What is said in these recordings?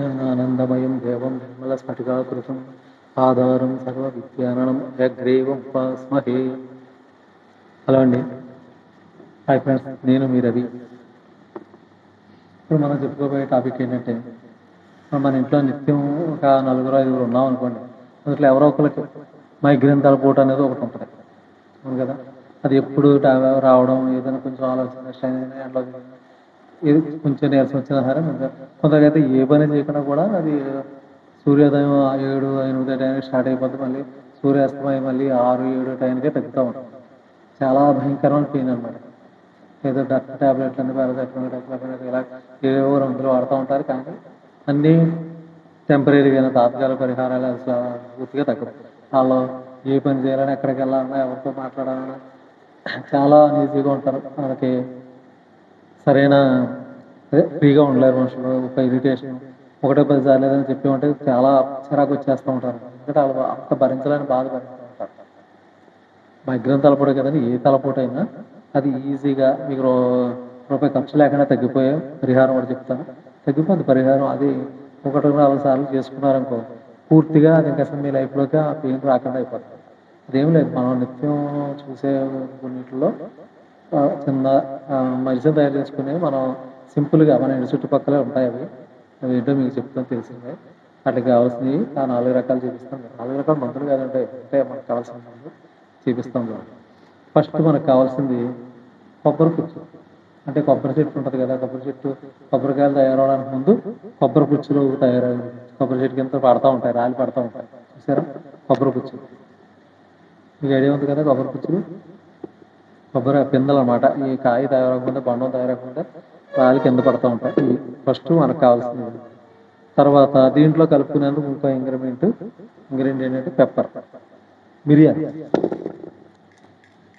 ఆనందమయం దేవం నిర్మల స్ఫటికాకృతం ఆధారం సర్వ విద్యానం అగ్రేవం ఉపాస్మహే హలో అండి. హాయ్ ఫ్రెండ్స్ నేను మీ రవి. ఇప్పుడు మనం చెప్పుకోబోయే టాపిక్ ఏంటంటే మన ఇంట్లో నిత్యం ఒక నలుగురు ఐదుగురు ఉన్నాం అనుకోండి అందులో ఎవరో ఒకరికి మైగ్రేన్ తలపోటు అనేది ఒకటి ఉంటుంది. అవును కదా? అది ఎప్పుడు రావడం ఏదైనా కొంచెం ఆలోచన స్ట్రైన్ అయినా ఎండలో ఏది కొంచెం నీరసం వచ్చినా సరే కొంచెం కొందరికైతే ఏ పని చేయకుండా కూడా అది సూర్యోదయం ఏడు ఎనిమిది టైంకి స్టార్ట్ అయిపోతుంది మళ్ళీ సూర్యాస్తమయం మళ్ళీ ఆరు ఏడు టైంకే తగ్గుతూ ఉంటుంది చాలా భయంకరమైన పెయిన్ అనమాట ఏదో డాక్టర్ టాబ్లెట్లు అని పారాసెటమాల్ ఇలా ఏవో రంగులు వాడుతూ ఉంటారు. కానీ అన్నీ టెంపరీగా తాత్కాలిక పరిహారాలు అసలు పూర్తిగా తగ్గదు వాళ్ళు ఏ పని చేయాలని ఎక్కడికి వెళ్ళాలన్నా ఎవరితో మాట్లాడాలన్నా చాలా ఈజీగా ఉంటారు. వాళ్ళకి సరైన ఫ్రీగా ఉండలేరు మనుషులు ఒక ఇరిటేషన్ ఒకటే పది సార్లు చెప్పి ఉంటే చాలా చిరాకు వచ్చేస్తూ ఉంటారు. ఎందుకంటే వాళ్ళు అంత భరించలేని బాధ భరిస్తూ ఉంటారు. మైగ్రేన్ తలపోటు కదండి ఏ తలపోటు అయినా అది ఈజీగా మీకు రూపాయి ఖర్చు లేకుండా తగ్గిపోయే పరిహారం కూడా చెప్తాను. తగ్గిపోతుంది పరిహారం అది ఒకటి నాలుగు సార్లు చేసుకున్నారనుకో పూర్తిగా అది ఇంకా మీ లైఫ్లోకి ఆ పెయిన్ రాకుండా అయిపోతుంది. అదేం లేదు మనం నిత్యం చూసే కొన్నిటిలో చిన్న మెడిసిన్ తయారు చేసుకుని మనం సింపుల్గా మన ఇంటి చుట్టుపక్కల ఉంటాయి అవి. అవి ఏంటో మీకు చెప్తాను తెలిసిందే. వాటికి కావాల్సినవి ఆ నాలుగు రకాలు చూపిస్తాం. నాలుగు రకాల మందులు కాదంటే అంటే మనకు కావాల్సిన మందులు చూపిస్తాం ఫస్ట్ మనకు కావాల్సింది కొబ్బరి పుచ్చు. అంటే కొబ్బరి చెట్టు ఉంటుంది కదా కొబ్బరి చెట్టు కొబ్బరికాయలు తయారవడానికి ముందు కొబ్బరి పుచ్చులు తయారు కొబ్బరి చెట్టు కింద పడతా ఉంటాయి రాలి పడతా ఉంటాయి. చూసారా? కొబ్బరి పుచ్చు. మీకు ఐడియా ఉంది కదా కొబ్బరి పుచ్చులు? కొబ్బరి పిందలు అనమాట ఈ కాయ తయారవకుండా బండం తయారవకుండా రాలి కింద పడుతూ ఉంటాయి. ఫస్ట్ మనకు కావాల్సింది తర్వాత దీంట్లో కలుపుకునేందుకు ఇంకో ఇంగ్రీడియంట్ ఇంగ్రీడియంట్ ఏంటంటే పెప్పర్. మిరియాలు.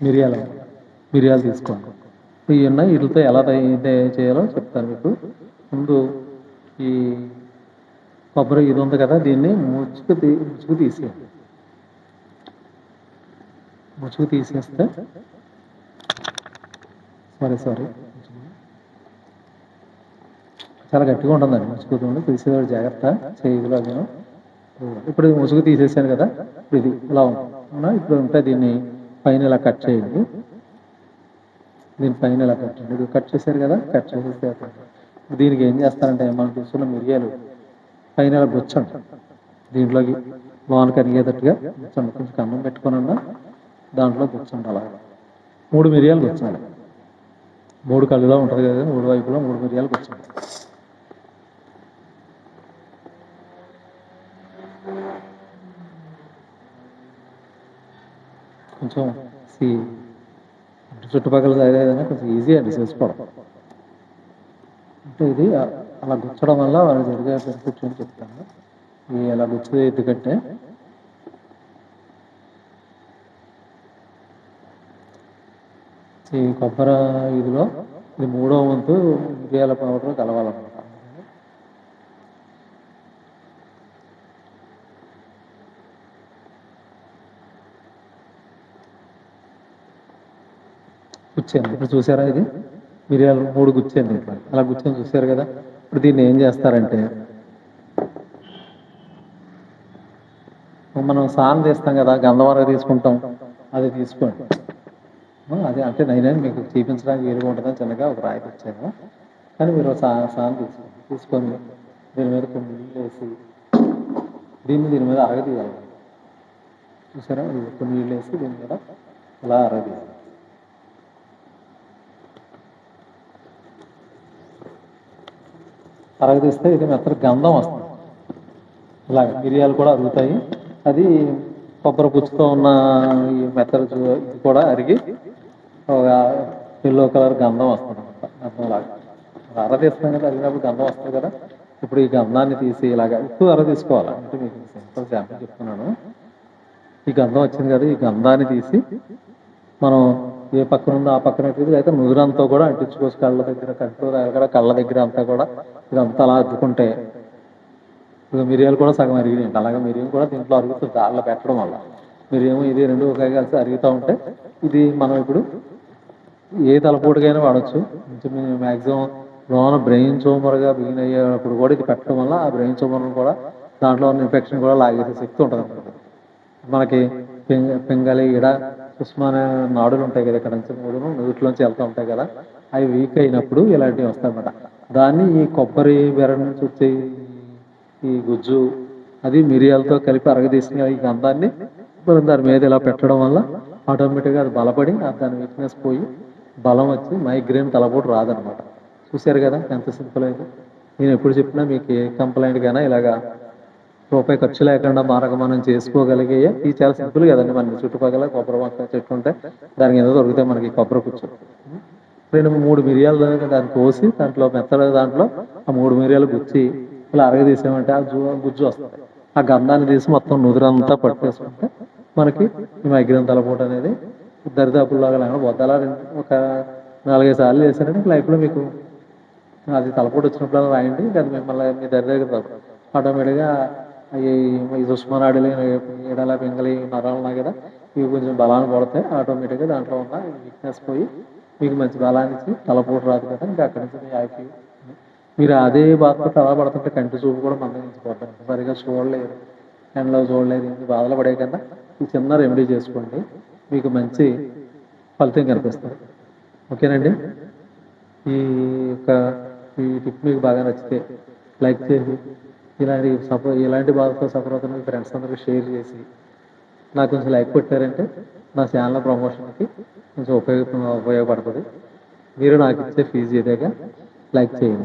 మిరియాలు. మిరియాలు తీసుకోండి. ఇవి ఉన్నాయి. వీటితో ఎలా తయారు చేయాలో చెప్తాను మీకు. ముందు ఈ కొబ్బరి ఇది ఉంది కదా దీన్ని ముచ్చుకు తీ ముచ్చుకు తీసేయండి. ముచ్చుకు తీసేస్తే సారీ సారీ. చాలా గట్టిగా ఉంటుందండి ముసుగుతుంది తీసేవాడు జాగ్రత్త. చేతిలో నేను ఇప్పుడు ముసుగు తీసేసాను కదా ఇది ఇలా అవునా? ఇప్పుడు ఉంటే దీన్ని పైన ఇలా కట్ చేయండి. దీని పైన ఇలా కట్ చేయండి. ఇది కట్ చేశారు కదా కట్ చేసేస్తే దీనికి ఏం చేస్తారంటే మనం తీసుకున్న మిరియాలు పైన ఇలా గుచ్చండి దీంట్లోకి లోన కరిగేటట్టుగా గుచ్చండి కొంచెం కన్నం పెట్టుకుని దాంట్లో గుచ్చండి అలా మూడు మిరియాలు గుచ్చాలి మూడు కళ్ళులో ఉంటుంది కదా మూడు వైపులో మూడు మిరియాలు గుచ్చండి కొంచెం చుట్టుపక్కల సైడ్ ఏదైనా కొంచెం ఈజీ అండి చేసుకోవడం. అంటే ఇది అలా గుచ్చడం వల్ల వాళ్ళు జరిగే బెనిఫిట్ అని చెప్తాను ఈ అలా గుచ్చేది ఎందుకంటే ఈ కొబ్బరి ఇదిలో ఇది మూడో వంతు మిరియాల పౌడర్ కలవాలన్నమాట. గుచ్చాను ఇప్పుడు చూసారా ఇది? మిరియాలు మూడు గుచ్చాను దీంట్లో అలా గుచ్చాను చూసారు కదా? ఇప్పుడు దీన్ని ఏం చేస్తారంటే మనం సాన్ తీస్తాం కదా గంధవరం తీసుకుంటాం అది తీసుకోండి. అదే అంటే నేనే మీకు చూపించడానికి వీలుగా ఉంటుందని చిన్నగా ఒక రాయి తెచ్చాను కానీ మీరు సా సాన్ తీసుకోండి తీసుకొని దీని మీద కొన్ని నీళ్ళు వేసి దీన్ని దీని మీద అరగదీయాలి చూసారా? ఇది కొన్ని నీళ్ళు వేసి దీని మీద ఇలా అరగదీయాలి అరగదీస్తే ఇది మెత్తటి గంధం వస్తుంది. ఇలాగ మిరియాలు కూడా అరుగుతాయి. అది కొబ్బరి పుచ్చుతో ఉన్న ఈ మెత్తడు కూడా అరిగి ఎల్లో కలర్ గంధం వస్తుంది అనమాట. గంధం లాగా అరదీస్తాం కదా అరిగినప్పుడు గంధం వస్తుంది కదా. ఇప్పుడు ఈ గంధాన్ని తీసి ఇలాగా ఎక్కువ అర తీసుకోవాలి? అంటే మీకు సింపుల్ శాంపుల్ చెప్తున్నాను. ఈ గంధం వచ్చింది కదా ఈ గంధాన్ని తీసి మనం ఏ పక్కన ఉందో ఆ పక్కన అయితే నుదురంతా కూడా అంటించుకోవచ్చు కళ్ళ దగ్గర కంట్లో దగ్గర కళ్ళ దగ్గర అంతా కూడా. ఇదంతా అలా అద్దుకుంటే మిరియాలు కూడా సగం అరిగినాయి అలాగే మిరియం కూడా దీంట్లో అరుగుతుంది దానిలో పెట్టడం వల్ల. మిరియం ఇది రెండు ఒకే కలిసి అరుగుతూ ఉంటే ఇది మనం ఇప్పుడు ఏ తలపోటుకైనా వాడచ్చు. ఇంచుమించు మ్యాక్సిమం లోన బ్రెయిన్ ట్యూమర్గా బిగిన్ అయ్యేటప్పుడు కూడా ఇది పెట్టడం వల్ల ఆ బ్రెయిన్ ట్యూమర్ కూడా దాంట్లో ఉన్న ఇన్ఫెక్షన్ కూడా లాగేసే శక్తి ఉంటుంది అన్నమాట మనకి పింగ పింగళి ఇడ సుష్మాన నాడులు ఉంటాయి కదా ఇక్కడ నుంచి మూడును నూటిలోంచి వెళ్తూ ఉంటాయి కదా అవి వీక్ అయినప్పుడు ఇలాంటివి వస్తాయన్నమాట. దాన్ని ఈ కొబ్బరి బెర నుంచి వచ్చే ఈ గుజ్జు అది మిరియాలతో కలిపి అరగదీసిన ఈ గంధాన్ని మనం దాని మీద ఇలా పెట్టడం వల్ల ఆటోమేటిక్గా అది బలపడి దాని వీక్నెస్ పోయి బలం వచ్చి మైగ్రేన్ తలపోటు రాదనమాట. చూశారు కదా ఎంత సింపుల్ అయితే. నేను ఎప్పుడు చెప్పినా మీకు ఏ కంప్లైంట్ కైనా ఇలాగా రూపాయి ఖర్చు లేకుండా మారక మనం చేసుకోగలిగే ఇది చాలా సింపుల్ కదండి మన చుట్టుపక్కల కొబ్బరి మొక్క చెట్టు ఉంటే. దానికి ఏదో దొరుకుతాయి మనకి కొబ్బరి కూర్చో రెండు మూడు మిరియాలు దాన్ని కోసి దాంట్లో మెత్తడ దాంట్లో ఆ మూడు మిరియాలు గుచ్చి ఇలా అరగదీసామంటే ఆ జూ గుజ్జు వస్తుంది. ఆ గంధాన్ని తీసి మొత్తం నుదురంతా పట్టేసుకుంటే మనకి ఈ మైగ్రేన్ తలపోటు అనేది దరిదాపుల్లాగా లేకుండా పోతుంది అలా ఒక నాలుగైదు సార్లు చేశారంటే లైఫ్లో మీకు అది తలపోటు వచ్చినప్పుడు అలా రాయండి అది మిమ్మల్ని మీ దరి దగ్గర ఆటోమేటిక్గా ఈ ఈ సుష్మనాడులు ఎడల పెంగలి నరాలు ఉన్నాయి కదా ఇవి కొంచెం బలాన్ని పడతాయి ఆటోమేటిక్గా దాంట్లో ఉన్న వీక్నెస్ పోయి మీకు మంచి బలాన్ని ఇచ్చి తలపోటు రాదు కదా ఇంకా అక్కడి నుంచి మీ యాక్టివ్ మీరు అదే బాధతో తల పడుతుంటే కంటి చూపు కూడా మందగించిపోతారు సరిగా చూడలేరు ఎండలో చూడలేదు ఇన్ని బాధలు పడే కన్నా ఈ చిన్న రెమెడీ చేసుకోండి. మీకు మంచి ఫలితం కనిపిస్తుంది. ఓకేనండి? ఈ యొక్క ఈ టిప్ మీకు బాగా నచ్చితే లైక్ చేసి ఇలాంటి సపో ఇలాంటి బాధతో సఫర్ అవుతున్న మీ ఫ్రెండ్స్ అందరికీ షేర్ చేసి నాకు కొంచెం లైక్ కొట్టారంటే నా ఛానల్ ప్రమోషన్కి కొంచెం ఉపయోగ ఉపయోగపడుతుంది. మీరు నాకు ఇచ్చే ఫీజు ఇదేగా లైక్ చేయండి.